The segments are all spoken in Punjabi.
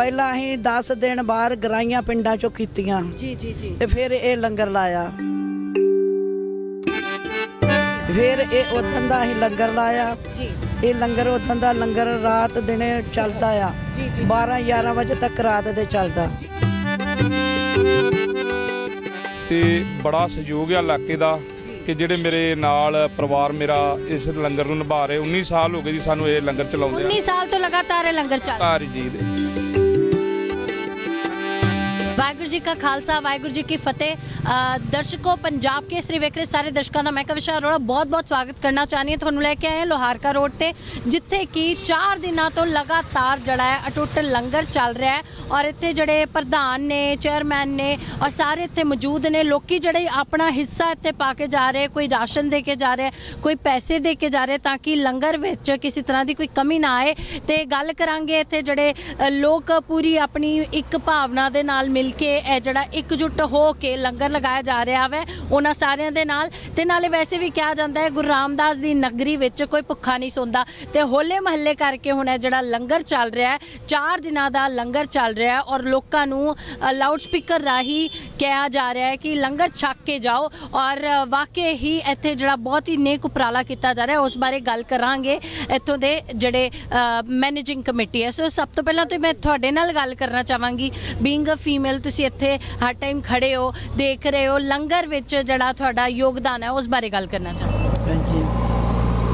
ਪਹਿਲਾਂ ਅਸੀਂ 10 ਦਿਨ ਬਾਹਰ ਗਰਾਈਆਂ ਪਿੰਡਾਂ ਚੋਂ ਕੀਤੀਆਂ। ਜੀ ਜੀ ਜੀ। ਤੇ ਫਿਰ ਇਹ ਲੰਗਰ ਲਾਇਆ। ਫਿਰ ਇਹ ਉਦੋਂ ਦਾ ਅਸੀਂ ਲੰਗਰ ਲਾਇਆ। ਜੀ। ਇਹ ਲੰਗਰ ਉਦੋਂ ਦਾ ਲੰਗਰ ਰਾਤ ਦਿਨੇ ਚੱਲਦਾ ਆ। ਜੀ ਜੀ। 12 11 ਵਜੇ ਤੱਕ ਰਾਤ ਦੇ ਚੱਲਦਾ। ਤੇ ਬੜਾ ਸਹਿਯੋਗ ਆ ਇਲਾਕੇ ਦਾ ਕਿ ਜਿਹੜੇ ਮੇਰੇ ਨਾਲ ਪਰਿਵਾਰ ਮੇਰਾ ਇਸ ਲੰਗਰ ਨੂੰ ਨਿਭਾ ਰਹੇ 19 ਸਾਲ ਹੋ ਗਏ ਜੀ ਸਾਨੂੰ ਇਹ ਲੰਗਰ ਚਲਾਉਂਦੇ 19 ਸਾਲ ਤੋਂ ਲਗਾਤਾਰ ਇਹ ਲੰਗਰ ਚੱਲ ਆ ਜੀ ਵਾਹਿਗੁਰੂ ਜੀ ਕਾ ਖਾਲਸਾ, ਵਾਹਿਗੁਰੂ ਜੀ ਕੀ ਫਤਿਹ। ਦਰਸ਼ਕੋ, ਪੰਜਾਬ ਕੇਸਰੀ ਵੇਖ ਰਹੇ ਸਾਰੇ ਦਰਸ਼ਕਾਂ ਦਾ ਮੈਂ ਕਵਿਸ਼ਾ ਅਰੋੜਾ ਬਹੁਤ-ਬਹੁਤ ਸਵਾਗਤ ਕਰਨਾ ਚਾਹਨੀ ਹਾਂ। ਤੁਹਾਨੂੰ ਲੈ ਕੇ ਆਏ ਹਾਂ ਲੋਹਾਰਕਾ ਰੋਡ ਤੇ, ਜਿੱਥੇ ਕਿ 4 ਦਿਨਾਂ ਤੋਂ ਲਗਾਤਾਰ ਜਿਹੜਾ ਹੈ ਅਟੁੱਟ ਲੰਗਰ ਚੱਲ ਰਿਹਾ ਹੈ ਔਰ ਇੱਥੇ ਜਿਹੜੇ ਪ੍ਰਧਾਨ ਨੇ, ਚੇਅਰਮੈਨ ਨੇ ਔਰ ਸਾਰੇ ਇੱਥੇ ਮੌਜੂਦ ਨੇ, ਲੋਕੀ ਜਿਹੜੇ ਆਪਣਾ ਹਿੱਸਾ ਇੱਥੇ ਪਾ ਕੇ ਜਾ ਰਹੇ, ਕੋਈ ਰਾਸ਼ਨ ਦੇ ਕੇ ਜਾ ਰਿਹਾ, ਕੋਈ ਪੈਸੇ ਦੇ ਕੇ ਜਾ ਰਹੇ ਤਾਂ ਕਿ ਲੰਗਰ ਵਿੱਚ ਕਿਸੇ ਤਰ੍ਹਾਂ ਦੀ ਕੋਈ ਕਮੀ ਨਾ ਆਏ। ਤੇ ਗੱਲ ਕਰਾਂਗੇ ਇੱਥੇ ਜਿਹੜੇ ਲੋਕ ਪੂਰੀ ਆਪਣੀ ਇੱਕ ਭਾਵਨਾ ਦੇ ਨਾਲ ਮਿਲ ਕੇ ਇਹ ਜਿਹੜਾ ਇਕਜੁੱਟ ਹੋ ਕੇ ਲੰਗਰ ਲਗਾਇਆ ਜਾ ਰਿਹਾ ਹੈ ਉਹਨਾਂ ਸਾਰਿਆਂ ਦੇ ਨਾਲ। ਤੇ ਨਾਲੇ ਵੈਸੇ ਵੀ ਕਿਹਾ ਜਾਂਦਾ ਹੈ ਗੁਰੂ ਰਾਮਦਾਸ ਦੀ ਨਗਰੀ ਵਿੱਚ ਕੋਈ ਭੁੱਖਾ ਨਹੀਂ ਸੌਂਦਾ। ਤੇ ਹੋਲੇ ਮਹੱਲੇ ਕਰਕੇ ਹੁਣ ਇਹ ਜਿਹੜਾ ਲੰਗਰ ਚੱਲ ਰਿਹਾ ਹੈ 4 ਦਿਨਾਂ ਦਾ ਲੰਗਰ ਚੱਲ ਰਿਹਾ ਹੈ ਔਰ ਲੋਕਾਂ ਨੂੰ ਲਾਊਡ ਸਪੀਕਰ ਰਾਹੀਂ ਕਿਹਾ ਜਾ ਰਿਹਾ ਹੈ ਕਿ ਲੰਗਰ ਛੱਕ ਕੇ ਜਾਓ ਔਰ ਅ, ਵਾਕਈ ਹੀ ਇੱਥੇ ਜਿਹੜਾ ਬਹੁਤ ਹੀ ਨੇਕ ਉਪਰਾਲਾ ਕੀਤਾ ਜਾ ਰਿਹਾ ਹੈ ਉਸ ਬਾਰੇ ਗੱਲ ਕਰਾਂਗੇ ਇੱਥੋਂ ਦੇ ਜਿਹੜੇ ਮੈਨੇਜਿੰਗ ਕਮੇਟੀ ਹੈ। ਸੋ ਸਭ ਤੋਂ ਪਹਿਲਾਂ ਤਾਂ ਮੈਂ ਤੁਹਾਡੇ ਨਾਲ ਗੱਲ ਕਰਨਾ ਚਾਹਾਂਗੀ। ਬੀਇੰਗ ਅ ਫੀਮੇਲ ਤੁਸੀਂ ਇੱਥੇ ਹਰ ਟਾਈਮ ਖੜੇ ਹੋ ਦੇਖ ਰਹੇ ਹੋ ਲੰਗਰ ਵਿੱਚ ਜਿਹੜਾ ਤੁਹਾਡਾ ਯੋਗਦਾਨ ਹੈ ਉਸ ਬਾਰੇ ਗੱਲ ਕਰਨਾ ਚਾਹਾਂਗੀ ਹਾਂਜੀ।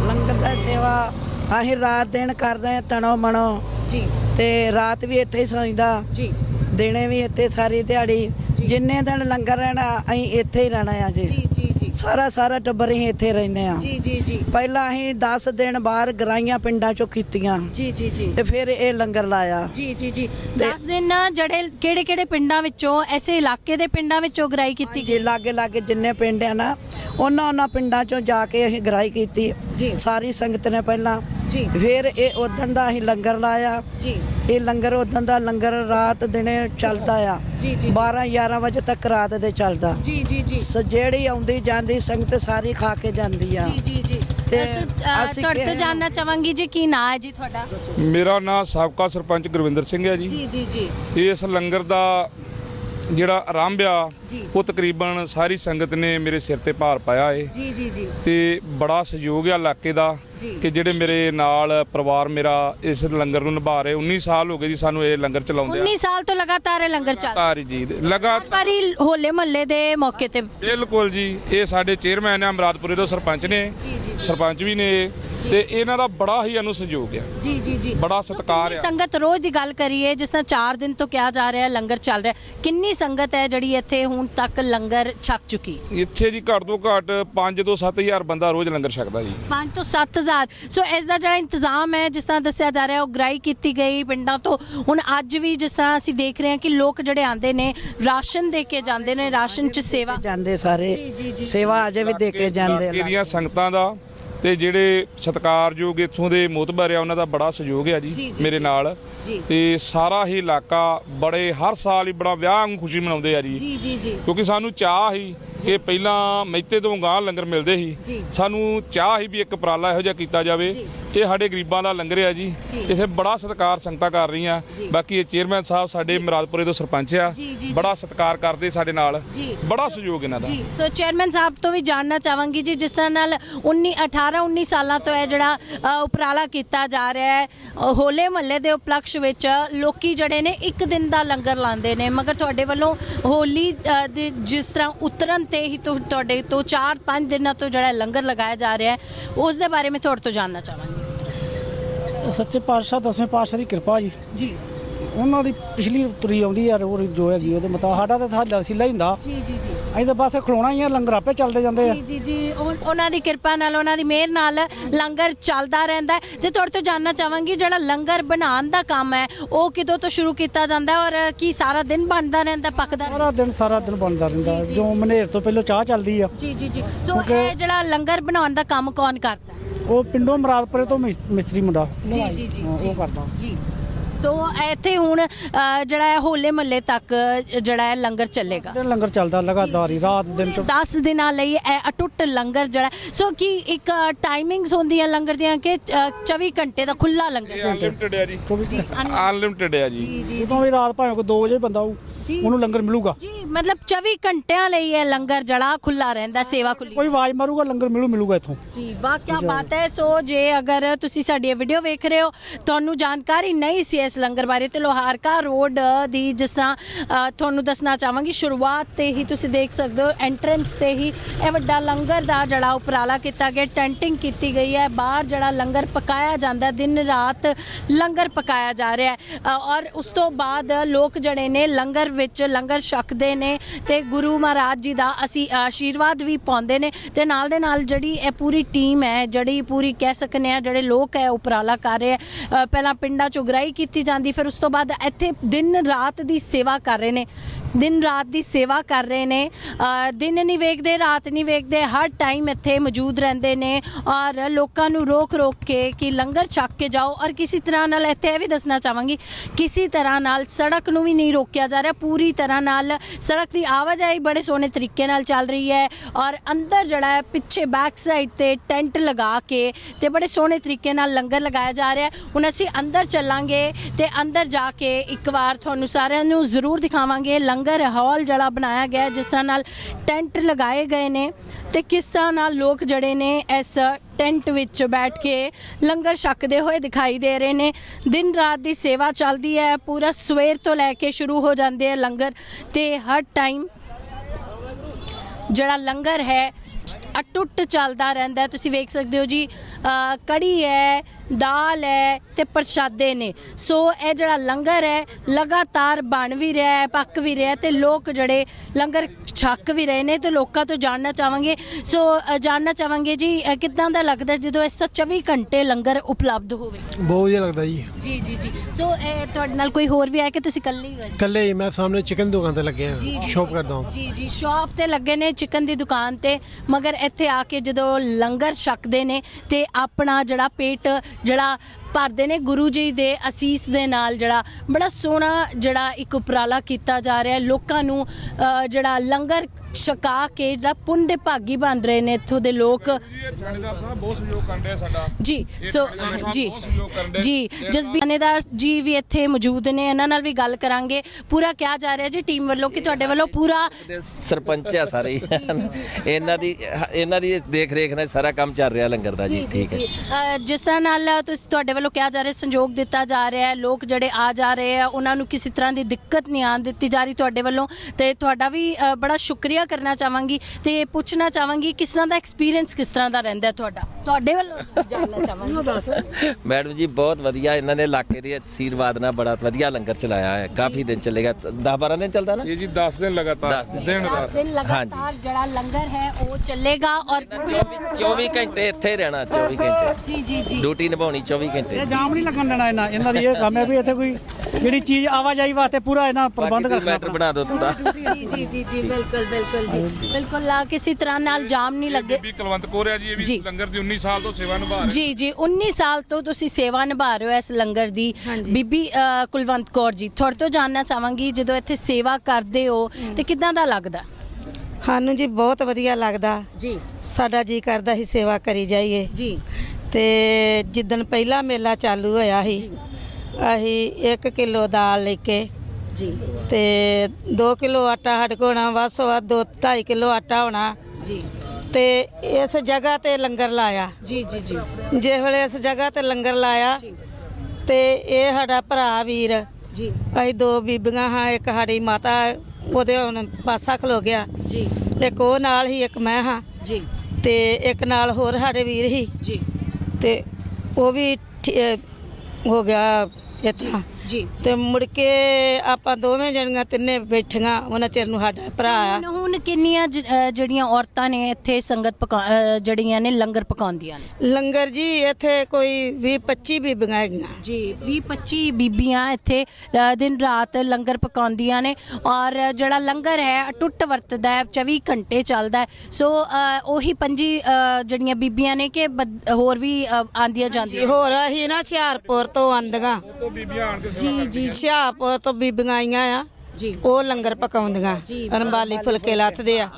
ਲੰਗਰ ਦਾ ਸੇਵਾ ਅਸੀਂ ਰਾਤ ਦਿਨ ਕਰਦੇ ਹਾਂ ਤਣੋ ਮਣੋ। ਜੀ। ਤੇ ਰਾਤ ਵੀ ਇੱਥੇ ਹੀ ਸੌਂਦਾ ਜੀ। ਦਿਨੇ ਵੀ ਇੱਥੇ ਸਾਰੀ ਦਿਹਾੜੀ। ਜਿੰਨੇ ਦਿਨ ਲੰਗਰ ਰਹਿਣਾ ਅਸੀਂ ਇੱਥੇ ਹੀ ਰਹਿਣਾ ਆ ਜੀ ਜੀ। ਸਾਰਾ ਸਾਰਾ ਟੱਬਰ ਅਸੀਂ ਇੱਥੇ ਰਹਿੰਦੇ ਆ ਜੀ ਜੀ ਜੀ। ਪਹਿਲਾਂ ਅਸੀਂ 10 ਦਿਨ ਬਾਹਰ ਗਰਾਈਆਂ ਪਿੰਡਾਂ ਚੋਂ ਕੀਤੀਆਂ ਜੀ ਜੀ ਜੀ। ਤੇ ਫਿਰ ਇਹ ਲੰਗਰ ਲਾਇਆ। ਜੀ ਜੀ ਜੀ। ਤੇ- 10 ਦਿਨ ਜਿਹੜੇ ਕਿਹੜੇ ਕਿਹੜੇ ਪਿੰਡਾਂ ਵਿੱਚੋਂ ਐਸੇ ਇਲਾਕੇ ਦੇ ਪਿੰਡਾਂ ਵਿੱਚੋਂ ਗਰਾਈ ਕੀਤੀ ਗਈ? ਲਾਗੇ ਲਾਗੇ ਜਿੰਨੇ ਪਿੰਡ ਆ ਨਾ ਉਹਨਾਂ ਉਹਨਾਂ ਪਿੰਡਾਂ ਚੋਂ ਜਾ ਕੇ ਅਸੀਂ ਗਰਾਈ ਕੀਤੀ। ਸਾਰੀ ਸੰਗਤ ਨੇ ਪਹਿਲਾਂ। ਜੀ। ਫਿਰ ਇਹ ਉਦੋਂ ਦਾ ਅਸੀਂ ਲੰਗਰ ਲਾਇਆ। ਜੀ। ਇਹ ਲੰਗਰ ਉਦੋਂ ਦਾ ਲੰਗਰ ਰਾਤ ਦਿਨੇ ਚੱਲਦਾ ਆ। ਜੀ ਜੀ 12 11 ਵਜੇ ਤੱਕ ਰਾਤ ਦੇ ਚੱਲਦਾ। ਜੀ ਜੀ ਜੀ। ਸ ਜਿਹੜੀ ਆਉਂਦੀ ਜਾਂਦੀ ਸੰਗਤ ਸਾਰੀ ਖਾ ਕੇ ਜਾਂਦੀ ਆ। ਜੀ ਜੀ ਜੀ। ਤੇ ਅਸ- ਅ, ਅਸੀਂ ਤੁਹਾਡੇ ਤੋਂ ਕਿਹਾ- ਜਾਨਣਾ ਚਾਹਾਂਗੀ ਜੀ ਕੀ ਨਾਂ ਹੈ ਜੀ ਤੁਹਾਡਾ? ਮੇਰਾ ਨਾਮ ਸਾਬਕਾ ਸਰਪੰਚ ਗੁਰਵਿੰਦਰ ਸਿੰਘ ਹੈ ਜੀ। ਜੀ ਜੀ ਜੀ। ਇਸ ਲੰਗਰ ਦਾ ਜਿਹੜਾ ਆਰੰਭ ਆ ਜੀ। ਉਹ ਤਕਰੀਬਨ ਸਾਰੀ ਸੰਗਤ ਨੇ ਮੇਰੇ ਸਿਰ ਤੇ ਭਾਰ ਪਾਇਆ ਏ। ਜੀ ਜੀ ਜੀ। ਤੇ ਬੜਾ ਸਹਿਯੋਗ ਆ ਇਲਾਕੇ ਦਾ। ਕਿ ਜਿਹੜੇ ਮੇਰੇ ਨਾਲ ਪਰਿਵਾਰ ਮੇਰਾ ਇਸ ਲੰਗਰ ਨੂੰ ਨਿਭਾ ਰਹੇ 19 ਸਾਲ ਹੋ ਗਏ ਜੀ ਸਾਨੂੰ ਇਹ ਲੰਗਰ ਚਲਾਉਂਦੇ 19 ਸਾਲ ਤੋਂ ਲਗਾਤਾਰ ਇਹ ਲੰਗਰ ਚੱਲ ਲਗਾਤਾਰ ਹੀ ਜੀ ਲਗਾਤਾਰ ਵਾਰੀ ਹੋਲੇ ਮਹੱਲੇ ਦੇ ਮੌਕੇ ਤੇ ਬਿਲਕੁਲ ਜੀ ਇਹ ਸਾਡੇ ਚੇਅਰਮੈਨ ਆ ਅਮਰਾਦਪੁਰੇ ਤੋਂ ਸਰਪੰਚ ਨੇ। ਸਰਪੰਚ ਵੀ ਨੇ ਤੇ ਇਹਨਾਂ ਦਾ ਬੜਾ ਹੀ ਅਨੁ ਸਹਿਯੋਗ ਆ ਜੀ ਜੀ ਜੀ ਬੜਾ ਸਤਿਕਾਰ ਆ। ਸੰਗਤ ਰੋਜ਼ ਦੀ ਗੱਲ ਕਰੀਏ ਜਿਸ ਤਰ੍ਹਾਂ 4 ਦਿਨ ਤੋਂ ਕਿਹਾ ਜਾ ਰਿਹਾ ਲੰਗਰ ਚੱਲ ਰਿਹਾ। ਕਿੰਨੀ ਸੰਗਤ ਹੈ ਜਿਹੜੀ ਇੱਥੇ ਹੁਣ ਤੱਕ ਲੰਗਰ ਛਕ ਚੁੱਕੀ ਇੱਥੇ ਜੀ ਘੱਟ ਤੋਂ ਘੱਟ 5 ਤੋਂ 7000 ਬੰਦਾ ਰੋਜ਼ ਲੰਗਰ ਛਕਦਾ ਜੀ 5 ਤੋਂ 7000 ਸੋ ਇਸ ਦਾ ਜਿਹੜਾ ਇੰਤਜ਼ਾਮ ਹੈ ਜਿਸ ਤਰ੍ਹਾਂ ਦੱਸਿਆ ਜਾ ਰਿਹਾ ਉਹ ਗ੍ਰਾਈ ਕੀਤੀ ਗਈ ਪਿੰਡਾਂ ਤੋਂ। ਹੁਣ ਅੱਜ ਵੀ ਜਿਸ ਤਰ੍ਹਾਂ ਅਸੀਂ ਦੇਖ ਰਹੇ ਹਾਂ ਕਿ ਲੋਕ ਜਿਹੜੇ ਆਂਦੇ ਨੇ ਰਾਸ਼ਨ ਦੇ ਕੇ ਜਾਂਦੇ ਨੇ ਰਾਸ਼ਨ ਚ ਸੇਵਾ। ਜਾਂਦੇ ਸਾਰੇ। ਸੇਵਾ ਅਜੇ ਵੀ ਦੇ ਕੇ ਜਾਂਦੇ ਇਲਾਕੇ ਦੀਆਂ ਸੰਗਤਾਂ ਦਾ ਤੇ ਜਿਹੜੇ ਸਤਿਕਾਰਯੋਗ ਇੱਥੋਂ ਦੇ ਮੋਤਬਰ ਆ ਉਹਨਾਂ ਦਾ ਬੜਾ ਸਹਿਯੋਗ ਆ ਜੀ, ਮੇਰੇ। ਨਾਲ। ਤੇ ਸਾਰਾ ਹੀ ਇਲਾਕਾ ਬੜੇ ਹਰ ਸਾਲ ਹੀ ਬੜਾ ਵਿਆਹ ਨੂੰ ਖੁਸ਼ੀ ਮਨਾਉਂਦੇ ਆ ਜੀ। ਜੀ ਕਿਉਂਕਿ ਸਾਨੂੰ ਚਾਹ ਹੀ ਕਿ ਪਹਿਲਾਂ ਮਹਿਤੇ ਤੋਂ ਗਾਂ ਲੰਗਰ ਮਿਲਦੇ। ਸੀ ਸਾਨੂੰ ਚਾਹ ਹੀ ਵੀ ਇੱਕ ਉਪਰਾਲਾ ਇਹੋ ਜਿਹਾ ਕੀਤਾ ਜਾਵੇ। ਇਹ ਸਾਡੇ ਗਰੀਬਾਂ ਦਾ ਲੰਗਰ ਆ ਜੀ। ਇਥੇ ਬੜਾ ਸਤਿਕਾਰ ਸੰਗਤਾਂ ਕਰ ਰਹੀਆਂ। ਬਾਕੀ ਇਹ ਚੇਅਰਮੈਨ ਸਾਹਿਬ ਸਾਡੇ ਮਰਾਦਪੁਰੇ ਤੋਂ ਸਰਪੰਚ ਆ। ਬੜਾ ਸਤਿਕਾਰ ਕਰਦੇ ਸਾਡੇ ਨਾਲ। ਬੜਾ ਸਹਿਯੋਗ ਇਹਨਾਂ ਦਾ ਜੀ ਸੋ ਚੇਅਰਮੈਨ ਸਾਹਿਬ ਤੋਂ ਵੀ ਜਾਣਨਾ ਚਾਹਾਂਗੀ ਜੀ ਜਿਸ ਤਰ੍ਹਾਂ ਨਾਲ 19 18 19 ਸਾਲਾਂ ਤੋਂ ਇਹ ਜਿਹੜਾ ਉਪਰਾਲਾ ਕੀਤਾ ਜਾ ਰਿਹਾ ਹੈ ਹੋਲੇ ਮਹੱਲੇ ਦੇ ਉਪਲਕਸ਼ ਵਿੱਚ ਲੋਕੀ ਜਿਹੜੇ ਨੇ ਇੱਕ ਦਿਨ ਦਾ ਲੰਗਰ ਲਾਉਂਦੇ ਨੇ ਮਗਰ ਤੁਹਾਡੇ ਵੱਲੋਂ ਹੋਲੀ ਜਿਸ ਤਰ੍ਹਾਂ ਉਤਰਨ ਤੇ ਹੀ ਤੁ- ਤੁਹਾਡੇ ਤੋਂ 4-5 ਦਿਨਾਂ ਤੋਂ ਜਿਹੜਾ ਲੰਗਰ ਲਗਾਇਆ ਜਾ ਰਿਹਾ ਹੈ ਉਸ ਦੇ ਬਾਰੇ ਮੈਂ ਤੁਹਾਡੇ ਤੋਂ ਜਾਣਨਾ ਚਾਹਾਂਗੀ। ਸੱਚੇ ਪਾਤਸ਼ਾਹ ਦਸਵੇਂ ਪਾਤਸ਼ਾਹ ਦੀ ਕਿਰਪਾ ਜੀ। ਜੀ। ਉਹਨਾਂ ਦੀ ਪਿਛਲੀ ਤੁਰੀ ਆਉਂਦੀ ਆ ਰੋਜ਼ ਜੋ ਹੈਗੀ ਉਹਦੇ ਮਤਾ ਸਾਡਾ ਤਾਂ ਸਾਡਾ ਸਿੱਲਾ ਹੀ ਹੁੰਦਾ। ਜੀ ਜੀ ਜੀ। ਅਸੀਂ ਤਾਂ ਬਸ ਖਲੋਣਾ ਹੀ ਆ ਲੰਗਰ ਆਪੇ ਚੱਲਦੇ ਜਾਂਦੇ ਆ। ਜੀ ਜੀ ਜੀ ਉਹ- ਉਹਨਾਂ ਦੀ ਕਿਰਪਾ ਨਾਲ ਉਹਨਾਂ ਦੀ ਮਿਹਰ ਨਾਲ ਲੰਗਰ ਚੱਲਦਾ ਰਹਿੰਦਾ ਹੈ। ਤੇ ਤੁਹਾਡੇ ਤੋਂ ਜਾਨਣਾ ਚਾਹਾਂਗੀ ਜਿਹੜਾ ਲੰਗਰ ਬਣਾਉਣ ਦਾ ਕੰਮ ਹੈ ਉਹ ਕਿਦੋਂ ਤੋਂ ਸ਼ੁਰੂ ਕੀਤਾ ਜਾਂਦਾ ਹੈ ਔਰ ਕੀ ਸਾਰਾ ਦਿਨ ਬਣਦਾ ਰਹਿੰਦਾ ਪੱਕਦਾ ਸਾਰਾ ਦਿਨ ਸਾਰਾ ਦਿਨ ਬਣਦਾ ਰਹਿੰਦਾ ਜੀ। ਮਨੇਰ ਤੋਂ ਪਹਿਲਾਂ ਚਾਹ ਚੱਲਦੀ ਆ। ਜੀ ਜੀ ਜੀ। ਸੋ ਇਹ ਜਿਹੜਾ ਲੰਗਰ ਬਣਾਉਣ ਦਾ ਕੰਮ ਕੌਣ ਕਰਦਾ? ਹੈ ਉਹ ਪਿੰਡੋਂ ਮਰਾਦਪੁਰੇ ਤੋਂ ਮਿਸ- ਮਿਸਤਰੀ ਮੁੰਡਾ। ਜੀ ਜੀ ਜੀ ਉਹ ਕਰਦਾ। ਜੀ। ਸੋ ਇੱਥੇ ਹੁਣ ਅ, ਜਿਹੜਾ ਹੈ ਹੋਲੇ ਮਹੱਲੇ ਤੱਕ ਜਿਹੜਾ ਹੈ ਲੰਗਰ ਚੱਲੇਗਾ। ਤੇ ਲੰਗਰ ਚੱਲਦਾ ਲਗਾਤਾਰ ਹੀ ਰਾਤ ਦਿਨ ਚ 10 ਦਿਨਾਂ ਲਈ ਇਹ ਅਟੁੱਟ ਲੰਗਰ ਜਿਹੜਾ ਸੋ ਕੀ ਇੱਕ ਟਾਈਮਿੰਗਸ ਹੁੰਦੀਆਂ ਲੰਗਰ ਦੀਆਂ ਕਿ ਅ, 24 ਘੰਟੇ ਦਾ ਖੁੱਲਾ ਲੰਗਰ? ਅਨਲਿਮਟਿਡ ਹੈ ਜੀ। 24 ਜੀ ਅਨ- ਅਨਲਿਮਟਿਡ ਹੈ ਜੀ। ਜੀ ਜੀ ਜਦੋਂ ਵੀ ਰਾਤ ਭਾਵੇਂ ਕੋਈ 2 ਵਜੇ ਬੰਦਾ ਆਊ। ਜੀ। ਉਹਨੂੰ ਲੰਗਰ ਮਿਲੂਗਾ। ਜੀ ਮਤਲਬ 24 ਘੰਟਿਆਂ ਲਈ ਇਹ ਲੰਗਰ ਜਿਹੜਾ ਖੁੱਲਾ ਰਹਿੰਦਾ ਸੇਵਾ ਖੁੱਲੀ ਕੋਈ ਆਵਾਜ਼ ਮਾਰੂਗਾ ਲੰਗਰ ਮਿਲੂ ਮਿਲੂਗਾ ਇੱਥੋਂ। ਜੀ ਵਾਹ ਕੀ ਬਾਤ ਹੈ। ਸੋ ਜੇ ਅਗਰ ਤੁਸੀਂ ਸਾਡੀ ਇਹ ਵੀਡੀਓ ਵੇਖ ਰਹੇ ਹੋ ਤੁਹਾਨੂੰ ਜਾਣਕਾਰੀ ਨਹੀਂ ਸੀ ਇਸ ਲੰਗਰ ਬਾਰੇ ਤੇ ਲੋਹਾਰਕਾ ਰੋਡ ਦੀ ਜਿਸ ਤਰ੍ਹਾਂ ਅ, ਤੁਹਾਨੂੰ ਦੱਸਣਾ ਚਾਹਾਂਗੀ ਸ਼ੁਰੂਆਤ ਤੇ ਹੀ ਤੁਸੀਂ ਦੇਖ ਸਕਦੇ ਹੋ ਐਂਟਰੈਂਸ ਤੇ ਹੀ ਇਹ ਵੱਡਾ ਲੰਗਰ ਦਾ ਜਿਹੜਾ ਉਪਰਾਲਾ ਕੀਤਾ ਗਿਆ ਟੈਂਟਿੰਗ ਕੀਤੀ ਗਈ ਹੈ। ਬਾਹਰ ਜਿਹੜਾ ਲੰਗਰ ਪਕਾਇਆ ਜਾਂਦਾ ਹੈ, ਦਿਨ ਰਾਤ ਲੰਗਰ ਪਕਾਇਆ ਜਾ ਰਿਹਾ ਹੈ। ਅ, ਔਰ ਉਸ ਤੋਂ ਬਾਅਦ ਲੋਕ ਜਿਹੜੇ ਨੇ ਲੰਗਰ ਵਿੱਚ ਲੰਗਰ ਛਕਦੇ ਨੇ ਤੇ ਗੁਰੂ ਮਹਾਰਾਜ ਜੀ ਦਾ ਅਸੀਂ ਆਸ਼ੀਰਵਾਦ ਵੀ ਪਾਉਂਦੇ ਨੇ ਤੇ ਨਾਲ ਦੇ ਨਾਲ ਜਿਹੜੀ ਇਹ ਪੂਰੀ ਟੀਮ ਹੈ ਜਿਹੜੀ ਪੂਰੀ ਕਹਿ ਸਕਨੇ ਆ ਜਿਹੜੇ ਲੋਕ ਹੈ ਉਪਰਾਲਾ ਕਰ ਰਹੇ ਆ। ਅ, ਪਹਿਲਾਂ ਪਿੰਡਾਂ ਚ ਉਗਰਾਈ ਕੀਤੀ ਜਾਂਦੀ ਫਿਰ ਉਸ ਤੋਂ ਬਾਅਦ ਇੱਥੇ ਦਿਨ ਰਾਤ ਦੀ ਸੇਵਾ ਕਰ ਰਹੇ ਨੇ। ਦਿਨ ਰਾਤ ਦੀ ਸੇਵਾ ਕਰ ਰਹੇ ਨੇ। ਦਿਨ ਨਹੀਂ ਵੇਖਦੇ, ਰਾਤ ਨਹੀਂ ਵੇਖਦੇ, ਹਰ ਟਾਈਮ ਇੱਥੇ ਮੌਜੂਦ ਰਹਿੰਦੇ ਨੇ ਔਰ ਲੋਕਾਂ ਨੂੰ ਰੋਕ ਰੋਕ ਕੇ ਕਿ ਲੰਗਰ ਛੱਕ ਕੇ ਜਾਓ। ਔਰ ਕਿਸੇ ਤਰ੍ਹਾਂ ਨਾਲ ਇੱਥੇ ਇਹ ਵੀ ਦੱਸਣਾ ਚਾਹਾਂਗੀ, ਕਿਸੇ ਤਰ੍ਹਾਂ ਨਾਲ ਸੜਕ ਨੂੰ ਵੀ ਨਹੀਂ ਰੋਕਿਆ ਜਾ ਰਿਹਾ। ਪੂਰੀ ਤਰ੍ਹਾਂ ਨਾਲ ਸੜਕ ਦੀ ਆਵਾਜਾਈ ਬੜੇ ਸੋਹਣੇ ਤਰੀਕੇ ਨਾਲ ਚੱਲ ਰਹੀ ਹੈ ਔਰ ਅੰਦਰ ਜਿਹੜਾ ਹੈ, ਪਿੱਛੇ ਬੈਕ ਸਾਈਡ ਤੇ ਟੈਂਟ ਲਗਾ ਕੇ ਤੇ ਬੜੇ ਸੋਹਣੇ ਤਰੀਕੇ ਨਾਲ ਲੰਗਰ ਲਗਾਇਆ ਜਾ ਰਿਹਾ। ਹੁਣ ਅਸੀਂ ਅੰਦਰ ਚੱਲਾਂਗੇ ਤੇ ਅੰਦਰ ਜਾ ਕੇ ਇੱਕ ਵਾਰ ਤੁਹਾਨੂੰ ਸਾਰਿਆਂ ਨੂੰ ਜ਼ਰੂਰ ਦਿਖਾਵਾਂਗੇ। ਲੰਗਰ ਲੰਗਰ, ਹਾਲ ਜਿਹੜਾ ਬਣਾਇਆ ਗਿਆ ਜਿਸ ਤਰ੍ਹਾਂ ਨਾਲ ਟੈਂਟ ਲਗਾਏ ਗਏ ਨੇ ਤੇ ਕਿਸ ਤਰ੍ਹਾਂ ਨਾਲ ਲੋਕ ਜਿਹੜੇ ਨੇ ਇਸ ਟੈਂਟ ਵਿੱਚ ਬੈਠ ਕੇ ਲੰਗਰ ਛਕਦੇ ਹੋਏ ਦਿਖਾਈ ਦੇ ਰਹੇ ਨੇ। ਦਿਨ ਰਾਤ ਦੀ ਸੇਵਾ ਚੱਲਦੀ ਹੈ, ਪੂਰਾ ਸਵੇਰ ਤੋਂ ਲੈ ਕੇ ਸ਼ੁਰੂ ਹੋ ਜਾਂਦੇ ਹੈ ਲੰਗਰ ਤੇ ਹਰ ਟਾਈਮ ਜਿਹੜਾ ਲੰਗਰ ਹੈ ਅਟੁੱਟ ਚੱਲਦਾ ਰਹਿੰਦਾ ਹੈ। ਤੁਸੀਂ ਵੇਖ ਸਕਦੇ ਹੋ ਜੀ ਅ, ਕੜੀ ਹੈ ਦਾਲ ਹੈ ਤੇ ਪ੍ਰਸ਼ਾਦੇ ਨੇ ਸੋ ਇਹ ਜਿਹੜਾ ਲੰਗਰ ਹੈ ਲਗਾਤਾਰ ਬਣ ਵੀ ਰਿਹਾ ਹੈ ਪੱਕ ਵੀ ਰਿਹਾ ਹੈ ਤੇ ਲੋਕ ਜਿਹੜੇ ਲੰਗਰ ਛਕ ਵੀ ਰਹੇ ਨੇ ਤੇ ਲੋਕਾਂ ਤੋਂ ਜਾਣਨਾ ਚਾਹਾਂਗੇ ਸੋ ਅ, ਜਾਣਨਾ ਚਾਹਾਂਗੇ ਜੀ ਅ, ਕਿੱਦਾਂ ਦਾ ਲੱਗਦਾ ਹੈ ਜਦੋਂ ਇਸ ਤਰ੍ਹਾਂ 24 ਘੰਟੇ ਲੰਗਰ ਉਪਲਬਧ ਹੋਵੇ ਬਹੁਤ ਵਧੀਆ ਲੱਗਦਾ ਜੀ ਜੀ ਜੀ ਜੀ ਸੋ ਇਹ ਤੁਹਾਡੇ ਨਾਲ ਕੋਈ ਹੋਰ ਵੀ ਆਇਆ ਕਿ ਤੁਸੀਂ ਇਕੱਲੇ ਹੀ ਸੀ? ਕੱਲੇ ਹੀ ਮੈਂ ਸਾਹਮਣੇ ਚਿਕਨ ਦੁਕਾਨ ਤੇ ਲੱਗੇ ਜੀ, ਸ਼ੌਪ। ਕਰਦਾ ਹਾਂ ਜੀ ਜੀ ਸ਼ਾਪ ਤੇ ਲੱਗੇ ਨੇ ਚਿਕਨ ਦੀ ਦੁਕਾਨ ਤੇ ਮਗਰ ਇੱਥੇ ਆ ਕੇ ਜਦੋਂ ਲੰਗਰ ਛਕਦੇ ਨੇ ਤੇ ਆਪਣਾ ਜਿਹੜਾ ਪੇਟ ਜਿਹੜਾ ਭਰਦੇ ਨੇ ਗੁਰੂ ਜੀ ਦੇ ਅਸੀਸ ਦੇ ਨਾਲ ਜਿਹੜਾ ਬੜਾ ਸੋਹਣਾ ਜਿਹੜਾ ਇੱਕ ਉਪਰਾਲਾ ਕੀਤਾ ਜਾ ਰਿਹਾ ਲੋਕਾਂ ਨੂੰ ਜਿਹੜਾ ਲੰਗਰ ਛਕਾ ਕੇ ਜਿਹੜਾ ਪੁੰਨ ਦੇ ਭਾਗੀ ਬਣ ਰਹੇ ਨੇ ਇੱਥੋਂ ਦੇ ਲੋਕ। ਥਾਣੇਦਾਰ ਸਾਹਿਬ ਬਹੁਤ ਸਹਿਯੋਗ ਕਰਦੇ ਆ ਸਾਡਾ। ਜੀ ਸੋ ਜੀ। ਜੀ ਤੇ ਜਸਬੀ ਥਾਣੇਦਾਰ ਜੀ ਵੀ ਇੱਥੇ ਮੌਜੂਦ ਨੇ ਇਹਨਾਂ ਨਾਲ ਵੀ ਗੱਲ ਕਰਾਂਗੇ। ਪੂਰਾ ਕਿਹਾ ਜਾ ਰਿਹਾ ਜੀ ਟੀਮ ਵੱਲੋਂ ਕਿ ਤੁਹਾਡੇ ਵੱਲੋਂ ਪੂਰਾ ਸਰਪੰਚ ਆ ਸਾਰੇ। ਇਹਨਾਂ ਦੀ ਇਹਨਾਂ ਦੀ ਦੇਖ ਰੇਖ ਨਾਲ ਸਾਰਾ ਕੰਮ ਚੱਲ ਰਿਹਾ ਲੰਗਰ ਦਾ ਜੀ ਠੀਕ ਹੈ। ਜਿਸ ਤਰ੍ਹਾਂ ਨਾਲ ਤੁਸੀਂ ਤੁਹਾਡੇ ਵੱਲੋਂ ਕਿਹਾ ਜਾ ਰਿਹਾ ਸੰਯੋਗ ਦਿੱਤਾ ਜਾ ਰਿਹਾ ਹੈ ਲੋਕ ਜਿਹੜੇ ਆ ਜਾ ਰਹੇ ਆ ਉਹਨਾਂ ਨੂੰ ਕਿਸੇ ਤਰ੍ਹਾਂ ਦੀ ਦਿੱਕਤ ਨਹੀਂ ਆਉਣ ਦਿੱਤੀ ਜਾ ਰਹੀ ਤੁਹਾਡੇ ਵੱਲੋਂ। ਤੇ ਤੁਹਾਡਾ ਵੀ ਬੜਾ ਸ਼ੁਕਰੀਆ ਕਰਨਾ ਚਾਹਾਂਗੀ ਤੇ ਪੁੱਛਣਾ ਚਾਹਾਂਗੀ ਕਿਸ ਤਰ੍ਹਾਂ ਦਾ ਐਕਸਪੀਰੀਅੰਸ ਕਿਸ ਤਰ੍ਹਾਂ ਦਾ ਰਹਿੰਦਾ ਹੈ ਤੁਹਾਡਾ? ਤੁਹਾਡੇ ਵੱਲੋਂ ਜਾਣਨਾ ਚਾਹਾਂਗੀ। ਮੈਡਮ ਜੀ ਬਹੁਤ ਵਧੀਆ। ਇਹਨਾਂ ਨੇ ਇਲਾਕੇ ਦੇ ਅਸੀਰਵਾਦ ਨਾਲ ਬੜਾ ਵਧੀਆ ਲੰਗਰ ਚਲਾਇਆ ਹੈ। ਕਾਫੀ ਦਿਨ ਚੱਲੇਗਾ। 10 12 ਦਿਨ ਚੱਲਦਾ ਨਾ? ਇਹ ਜੀ 10 ਦਿਨ ਲਗਾਤਾਰ। ਦਸ ਦਿਨ। ਦਿਨ ਦਸ ਰਾਤ ਦਿਨ ਲਗਾਤਾਰ ਜਿਹੜਾ ਲੰਗਰ ਹੈ ਉਹ ਚੱਲੇਗਾ ਔਰ 24 24 ਘੰਟੇ ਇੱਥੇ ਰਹਿਣਾ 24 ਘੰਟੇ। ਜੀ ਜੀ ਜੀ। ਡਿਊਟੀ ਨਿਭਾਉਣੀ 24 ਘੰਟੇ। ਇਹ ਜਾਮ ਨਹੀਂ ਲੱਗਣ ਦੇਣਾ ਇਹਨਾਂ ਇਹਨਾਂ ਦੀ ਇਹ ਕੰਮ ਹੈ ਵੀ ਇੱਥੇ ਕੋਈ ਜਿਹੜੀ ਚੀਜ਼ ਆਵਾਜਾਈ ਵਾਸਤੇ ਪੂਰਾ ਇਹਨਾਂ ਪ੍ਰਬੰਧ ਬਾਕੀ ਕਰਨਾ ਮੈਟਰ ਬਣਾ ਦਿਓ ਥੋੜਾ ਜੀ ਜੀ ਜੀ ਜੀ ਬਿਲਕੁਲ ਬਿਲਕੁਲ ਜੀ। ਬਿਲਕੁਲ ਆ, ਕਿਸੇ ਤਰ੍ਹਾਂ ਨਾਲ ਜਾਮ ਨਹੀਂ ਲੱਗੇ। ਬੀਬੀ ਕੁਲਵੰਤ ਕੌਰ ਹੈ ਜੀ ਇਹ ਜੀ। ਵੀ ਲੰਗਰ ਦੀ 19 ਸਾਲ ਤੋਂ ਸੇਵਾ ਨਿਭਾ ਰਹੀ। ਜੀ ਜੀ 19 ਸਾਲ ਤੋਂ ਤੁਸੀਂ ਸੇਵਾ ਨਿਭਾ ਰਹੇ ਹੋ ਇਸ ਲੰਗਰ ਦੀ। ਬੀਬੀ ਅ, ਕੁਲਵੰਤ ਕੌਰ ਜੀ ਤੁਹਾਡੇ ਤੋਂ ਜਾਣਨਾ ਚਾਹਾਂਗੀ ਜਦੋਂ ਇੱਥੇ ਸੇਵਾ ਕਰਦੇ ਹੋ ਤੇ ਕਿਦਾਂ ਦਾ ਲੱਗਦਾ? ਸਾਨੂੰ ਜੀ ਬਹੁਤ ਵਧੀਆ ਲੱਗਦਾ। ਜੀ। ਸਾਡਾ ਜੀ ਕਰਦਾ ਸੀ ਸੇਵਾ ਕਰੀ ਜਾਈਏ। ਜੀ। ਤੇ ਜਿੱਦਣ ਪਹਿਲਾ ਮੇਲਾ ਚਾਲੂ ਹੋਇਆ ਸੀ ਅਸੀਂ 1 ਕਿਲੋ ਦਾਲ ਲੈ ਕੇ ਜੀ। ਤੇ 2 ਕਿਲੋ ਆਟਾ ਸਾਡੇ ਕੋਲ ਹੋਣਾ ਵੱਧ ਤੋਂ ਵੱਧ 2 2.5 ਕਿਲੋ ਆਟਾ ਹੋਣਾ। ਜੀ। ਤੇ ਇਸ ਜਗ੍ਹਾ ਤੇ ਲੰਗਰ ਲਾਇਆ। ਜੀ ਜੀ ਜੀ। ਜਿਸ ਵੇਲੇ ਇਸ ਜਗ੍ਹਾ ਤੇ ਲੰਗਰ ਲਾਇਆ ਜੀ। ਤੇ ਇਹ ਸਾਡਾ ਭਰਾ ਵੀਰ ਜੀ। ਅਸੀਂ ਦੋ ਬੀਬੀਆਂ ਹਾਂ ਇੱਕ ਸਾਡੀ ਮਾਤਾ ਉਹਦੇ ਹੁਣ ਪਾਸਾ ਖਲੋ ਗਿਆ। ਜੀ। ਇੱਕ ਉਹ ਨਾਲ ਹੀ ਇੱਕ ਮੈਂ ਹਾਂ। ਜੀ। ਤੇ ਇੱਕ ਨਾਲ ਹੋਰ ਸਾਡੇ ਵੀਰ ਸੀ ਜੀ। ਤੇ ਉਹ ਵੀ ਠੀ- ਅਹ ਹੋ ਗਿਆ điện. ਜੀ। ਤੇ ਮੁੜ ਕੇ ਆਪਾਂ ਦੋਵੇਂ ਜਣੀਆਂ ਤਿੰਨੇ ਬੈਠੀਆਂ ਉਹਨਾਂ ਚਿਰ ਨੂੰ ਸਾਡਾ ਭਰਾ ਆ। ਹੁਣ- ਹੁਣ ਕਿੰਨੀਆਂ ਜ- ਅ, ਜਿਹੜੀਆਂ ਔਰਤਾਂ ਨੇ ਇੱਥੇ ਸੰਗਤ ਪਕਾ ਅ, ਜਿਹੜੀਆਂ ਨੇ ਲੰਗਰ ਪਕਾਉਂਦੀਆਂ ਨੇ? ਲੰਗਰ ਜੀ ਇੱਥੇ ਕੋਈ 20 25 ਬੀਬੀਆਂ ਹੈਗੀਆਂ। ਜੀ 20 25 ਬੀਬੀਆਂ ਇੱਥੇ ਅ, ਦਿਨ ਰਾਤ ਲੰਗਰ ਪਕਾਉਂਦੀਆਂ ਨੇ ਔਰ ਜਿਹੜਾ ਲੰਗਰ ਹੈ ਅਟੁੱਟ ਵਰਤਦਾ ਹੈ 24 ਘੰਟੇ ਚੱਲਦਾ ਹੈ। ਸੋ ਅ, ਉਹੀ ਪੰਜੀ ਅ, ਜਿਹੜੀਆਂ ਬੀਬੀਆਂ ਨੇ ਕਿ ਬਦ- ਹੋਰ ਵੀ ਅ, ਆਉਂਦੀਆਂ ਜੀ ਜਾਂਦੀਆਂ ਹੋਰ ਅਸੀਂ ਨਾ ਹੁਸ਼ਿਆਰਪੁਰ ਤੋਂ ਆਂਦੀਆਂ ਤੋਂ ਬੀਬੀਆਂ ਆਣ ਕੇ ਜੀ ਜੀ ਹੁਸ਼ਿਆਰਪੁਰ ਤੋਂ ਬੀਬੀਆਂ ਆਈਆਂ ਆ। ਉਹ ਲੰਗਰ ਪਕਾਉਂਦੀਆਂ। ਰੰਬਾਲੀ ਫੁਲਕੇ ਲੱਥਦੇ ਆ।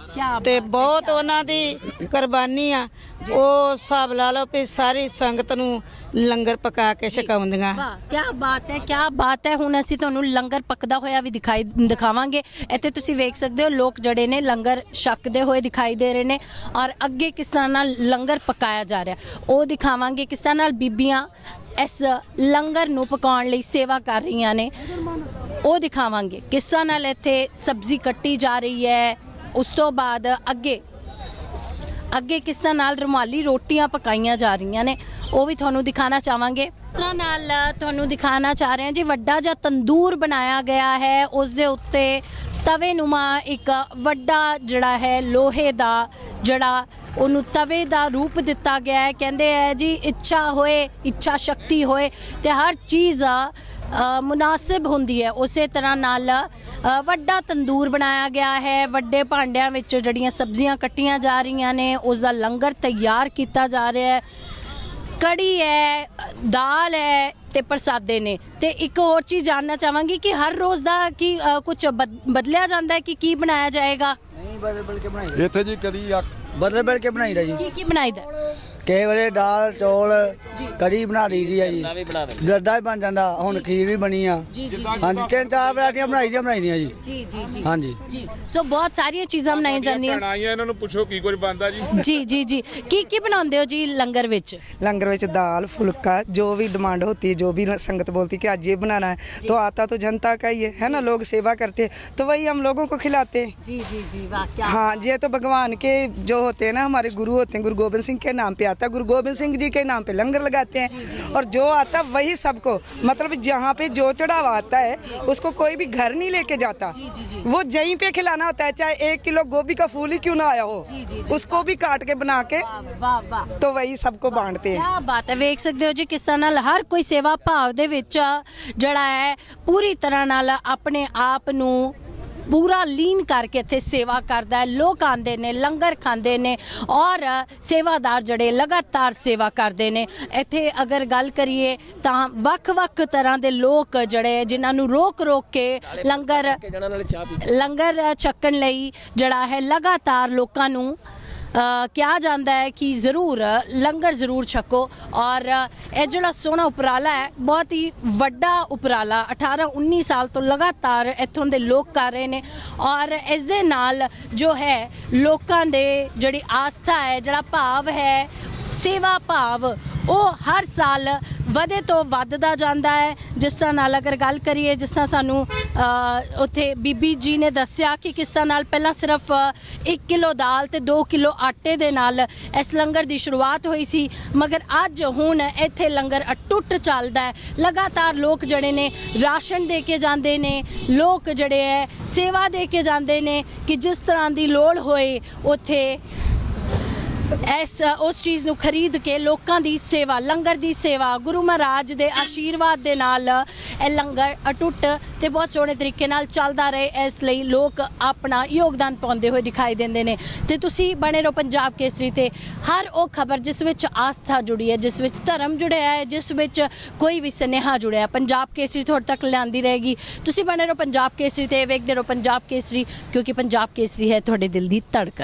ਤੇ ਬਹੁਤ ਉਹਨਾਂ ਦੀ ਕੁਰਬਾਨੀ ਆ। ਉਹ ਹਿਸਾਬ ਲਾ ਲਓ ਵੀ ਸਾਰੀ ਸੰਗਤ ਨੂੰ ਲੰਗਰ ਪਕਾ ਕੇ ਛਕਾਉਂਦੀਆਂ। ਵਾਹ ਕੀ ਬਾਤ ਹੈ ਕੀ ਬਾਤ ਹੈ। ਹੁਣ ਅਸੀਂ ਤੁਹਾਨੂੰ ਲੰਗਰ ਪੱਕਦਾ ਹੋਇਆ ਵੀ ਦਿਖਾਈ ਦਿਖਾਵਾਂਗੇ। ਇੱਥੇ ਤੁਸੀਂ ਵੇਖ ਸਕਦੇ ਹੋ ਲੋਕ ਜਿਹੜੇ ਨੇ ਲੰਗਰ ਛਕਦੇ ਹੋਏ ਦਿਖਾਈ ਦੇ ਰਹੇ ਨੇ ਔਰ ਅੱਗੇ ਕਿਸ ਤਰ੍ਹਾਂ ਨਾਲ ਲੰਗਰ ਪਕਾਇਆ ਜਾ ਰਿਹਾ। ਉਹ ਦਿਖਾਵਾਂਗੇ ਕਿਸ ਤਰ੍ਹਾਂ ਨਾਲ ਬੀਬੀਆਂ ਇਸ ਲੰਗਰ ਨੂੰ ਪਕਾਉਣ ਲਈ ਸੇਵਾ ਕਰ ਰਹੀਆਂ ਨੇ। ਉਹ ਦਿਖਾਵਾਂਗੇ। ਕਿਸ ਤਰ੍ਹਾਂ ਨਾਲ ਇੱਥੇ ਸਬਜ਼ੀ ਕੱਟੀ ਜਾ ਰਹੀ ਹੈ। ਉਸ ਤੋਂ ਬਾਅਦ ਅੱਗੇ ਅੱਗੇ ਕਿਸ ਤਰ੍ਹਾਂ ਨਾਲ ਰੁਮਾਲੀ ਰੋਟੀਆਂ ਪਕਾਈਆਂ ਜਾ ਰਹੀਆਂ ਨੇ, ਉਹ ਵੀ ਤੁਹਾਨੂੰ ਦਿਖਾਣਾ ਚਾਹਾਂਗੇ। ਤਰ੍ਹਾਂ ਨਾਲ ਤੁਹਾਨੂੰ ਦਿਖਾਣਾ ਚਾਹ ਰਹੇ ਹਾਂ ਜੀ, ਵੱਡਾ ਜਿਹਾ ਤੰਦੂਰ ਬਣਾਇਆ ਗਿਆ ਹੈ। ਉਸ ਦੇ ਉੱਤੇ ਤਵੇ ਨੂਮਾ ਇੱਕ ਵੱਡਾ ਜਿਹੜਾ ਹੈ, ਲੋਹੇ ਦਾ ਜਿਹੜਾ ਉਹਨੂੰ ਤਵੇ ਦਾ ਰੂਪ ਦਿੱਤਾ ਗਿਆ ਹੈ। ਕਹਿੰਦੇ ਹੈ ਜੀ, ਇੱਛਾ ਹੋਏ, ਇੱਛਾ ਸ਼ਕਤੀ ਹੋਏ ਤੇ ਹਰ ਚੀਜ਼ ਮੁਨਾਸਿਬ ਹੁੰਦੀ ਹੈ। ਉਸੇ ਤਰ੍ਹਾਂ ਨਾਲ ਵੱਡਾ ਤੰਦੂਰ ਬਣਾਇਆ ਗਿਆ ਹੈ। ਵੱਡੇ ਭਾਂਡਿਆਂ ਵਿੱਚ ਜਿਹੜੀਆਂ ਸਬਜ਼ੀਆਂ ਕੱਟੀਆਂ ਜਾ ਰਹੀਆਂ ਨੇ ਉਸ ਦਾ ਲੰਗਰ ਤਿਆਰ ਕੀਤਾ ਜਾ ਰਿਹਾ ਹੈ। ਕੜੀ ਹੈ ਦਾਲ ਹੈ ਤੇ ਪ੍ਰਸਾਦੇ ਨੇ। ਤੇ ਇੱਕ ਹੋਰ ਚੀਜ਼ ਜਾਨਣਾ ਚਾਹਾਂਗੀ ਕਿ ਹਰ ਰੋਜ਼ ਦਾ ਕੀ ਕੁਝ ਬਦਲਿਆ ਜਾਂਦਾ ਹੈ ਕਿ ਕੀ ਬਣਾਇਆ ਜਾਏਗਾ? ਇੱਥੇ ਜੀ ਕਦੀ ਬਦਲ ਬਦਲ ਕੇ ਬਣਾਈਦਾ ਜੀ। ਕੀ ਕੀ ਬਣਾਈਦਾ ਕਈ ਵੇਲੇ ਦਾਲ ਚੌਲ ਕੜੀ ਬਣਾ ਲਈਦੀ ਆ ਜੀ ਨਾ ਵੀ ਬਣਾ ਦਿੰਦੇ ਦਰਦਾ ਵੀ ਬਣ ਜਾਂਦਾ ਹੁਣ ਖੀਰ ਵੀ ਬਣੀ ਆ ਜੀ ਜੀ ਹਾਂਜੀ ਤਿੰਨ ਚਾਰ ਵਰਾਈਟੀਆਂ ਬਣਾਈ ਦੀਆਂ ਬਣਾਈ ਦੀਆਂ ਜੀ ਜੀ ਜੀ ਜੀ ਹਾਂਜੀ ਜੀ ਸੋ ਬਹੁਤ ਸਾਰੀਆਂ ਚੀਜ਼ਾਂ ਬਣਾਈਆਂ ਜਾਂਦੀਆਂ ਭੈਣਾਂ ਆਈਆਂ ਇਹਨਾਂ ਨੂੰ ਪੁੱਛੋ ਕੀ ਕੁਝ ਬਣਦਾ ਜੀ ਜੀ ਜੀ ਜੀ ਕੀ ਕੀ ਬਣਾਉਂਦੇ ਹੋ ਜੀ ਲੰਗਰ ਵਿੱਚ लंगर में दाल फुल्का जो भी डिमांड होती है जो भी संगत बोलती है कि आज ये बनाना है तो आता तो जनता का ही है है ना लोग सेवा करते हैं तो वही हम लोगों को खिलाते हैं जी जी जी वाह क्या हाँ ये तो भगवान के जो होते हैं ना हमारे गुरु होते हैं गुरु गोविंद सिंह के नाम पे आता है गुरु गोविंद सिंह जी के नाम पे लंगर लगाते हैं और जो आता है वही सबको मतलब जहाँ पे जो चढ़ावा आता है उसको कोई भी घर नहीं लेके जाता वो जहीं पे खिलाना होता है चाहे एक किलो गोभी का फूल ही क्यों ना आया हो उसको भी काट के बना के ਵਾਹ ਵਾਹ तो वही सबको बांटते हैं ਕਿਆ ਬਾਤ ਹੈ ਵੇਖ ਸਕਦੇ ਹੋ ਜੀ ਕਿਸ ਤਰ੍ਹਾਂ ਨਾਲ ਹਰ ਕੋਈ ਸੇਵਾ ਭਾਵ ਦੇ ਵਿੱਚ ਜਿਹੜਾ ਹੈ ਪੂਰੀ ਤਰ੍ਹਾਂ ਨਾਲ ਆਪਣੇ ਆਪ ਨੂੰ ਪੂਰਾ ਲੀਨ ਕਰਕੇ ਇੱਥੇ ਸੇਵਾ ਕਰਦਾ ਹੈ। ਲੋਕ ਆਂਦੇ ਨੇ ਲੰਗਰ ਖਾਂਦੇ ਨੇ ਔਰ ਸੇਵਾਦਾਰ ਜਿਹੜੇ ਲਗਾਤਾਰ ਸੇਵਾ ਕਰਦੇ ਨੇ। ਇੱਥੇ ਅਗਰ ਗੱਲ ਕਰੀਏ ਤਾਂ ਵੱਖ-ਵੱਖ ਤਰ੍ਹਾਂ ਦੇ ਲੋਕ ਜਿਹੜੇ ਜਿਨ੍ਹਾਂ ਨੂੰ ਰੋਕ-ਰੋਕ ਕੇ ਲੰਗਰ ਲੰਗਰ ਛਕਣ ਲਈ ਜਿਹੜਾ ਹੈ ਲਗਾਤਾਰ ਲੋਕਾਂ ਨੂੰ ਕਿਹਾ ਜਾਂਦਾ ਹੈ ਕਿ ਜ਼ਰੂਰ, ਲੰਗਰ ਜ਼ਰੂਰ ਛਕੋ। ਔਰ, ਇਹ ਜਿਹੜਾ ਸੋਹਣਾ ਉਪਰਾਲਾ ਹੈ, ਬਹੁਤ ਹੀ ਵੱਡਾ ਉਪਰਾਲਾ 18 19 ਸਾਲ ਤੋਂ ਲਗਾਤਾਰ ਇੱਥੋਂ ਦੇ ਲੋਕ ਕਰ ਰਹੇ ਨੇ। ਔਰ, ਇਸ ਦੇ ਨਾਲ ਜੋ ਹੈ, ਲੋਕਾਂ ਦੇ ਜਿਹੜੀ ਆਸਥਾ ਹੈ, ਜਿਹੜਾ ਭਾਵ ਹੈ ਸੇਵਾ ਭਾਵ ਉਹ ਹਰ ਸਾਲ ਵਧੇ ਤੋਂ ਵੱਧਦਾ ਜਾਂਦਾ ਹੈ। ਜਿਸ ਤਰ੍ਹਾਂ ਨਾਲ ਅਗਰ ਗੱਲ ਕਰੀਏ, ਜਿਸ ਤਰ੍ਹਾਂ ਸਾਨੂੰ ਉੱਥੇ ਬੀਬੀ ਜੀ ਨੇ ਦੱਸਿਆ ਕਿ ਕਿਸ ਤਰ੍ਹਾਂ ਨਾਲ ਪਹਿਲਾਂ ਸਿਰਫ 1 ਕਿਲੋ ਦਾਲ ਤੇ 2 ਕਿਲੋ ਆਟੇ ਦੇ ਨਾਲ ਇਸ ਲੰਗਰ ਦੀ ਸ਼ੁਰੂਆਤ ਹੋਈ ਸੀ। ਮਗਰ ਅੱਜ ਹੁਣ ਇੱਥੇ ਲੰਗਰ ਅਟੁੱਟ ਚੱਲਦਾ ਹੈ। ਲਗਾਤਾਰ ਲੋਕ ਜਿਹੜੇ ਨੇ ਰਾਸ਼ਨ ਦੇ ਕੇ ਜਾਂਦੇ ਨੇ, ਲੋਕ ਜਿਹੜੇ ਹੈ ਸੇਵਾ ਦੇ ਕੇ ਜਾਂਦੇ ਨੇ ਕਿ ਜਿਸ ਤਰ੍ਹਾਂ ਦੀ ਲੋੜ ਹੋਏ ਉੱਥੇ ਇਸ ਉਸ ਚੀਜ਼ ਨੂੰ ਖਰੀਦ ਕੇ ਲੋਕਾਂ ਦੀ ਸੇਵਾ, ਲੰਗਰ ਦੀ ਸੇਵਾ, ਗੁਰੂ ਮਹਾਰਾਜ ਦੇ ਆਸ਼ੀਰਵਾਦ ਦੇ ਨਾਲ ਇਹ ਲੰਗਰ ਅਟੁੱਟ ਤੇ ਬਹੁਤ ਸੋਹਣੇ ਤਰੀਕੇ ਨਾਲ ਚੱਲਦਾ ਰਹੇ। ਇਸ ਲਈ ਲੋਕ ਆਪਣਾ ਯੋਗਦਾਨ ਪਾਉਂਦੇ ਹੋਏ ਦਿਖਾਈ ਦਿੰਦੇ ਨੇ। ਤੇ ਤੁਸੀਂ ਬਣੇ ਰਹੋ ਪੰਜਾਬ ਕੇਸਰੀ ਤੇ। ਹਰ ਉਹ ਖਬਰ ਜਿਸ ਵਿੱਚ ਆਸਥਾ ਜੁੜੀ ਹੈ, ਜਿਸ ਵਿੱਚ ਧਰਮ ਜੁੜਿਆ ਹੈ, ਜਿਸ ਵਿੱਚ ਕੋਈ ਵੀ ਸੁਨੇਹਾ ਜੁੜਿਆ ਹੈ। ਪੰਜਾਬ ਕੇਸਰੀ ਤੁਹਾਡੇ ਤੱਕ ਲਿਆਂਦੀ ਰਹੇਗੀ। ਤੁਸੀਂ ਬਣੇ ਰਹੋ ਪੰਜਾਬ ਕੇਸਰੀ ਤੇ, ਵੇਖਦੇ ਰਹੋ ਪੰਜਾਬ ਕੇਸਰੀ, ਕਿਉਂਕਿ ਪੰਜਾਬ ਕੇਸਰੀ ਹੈ ਤੁਹਾਡੇ ਦਿਲ ਦੀ ਧੜਕਨ।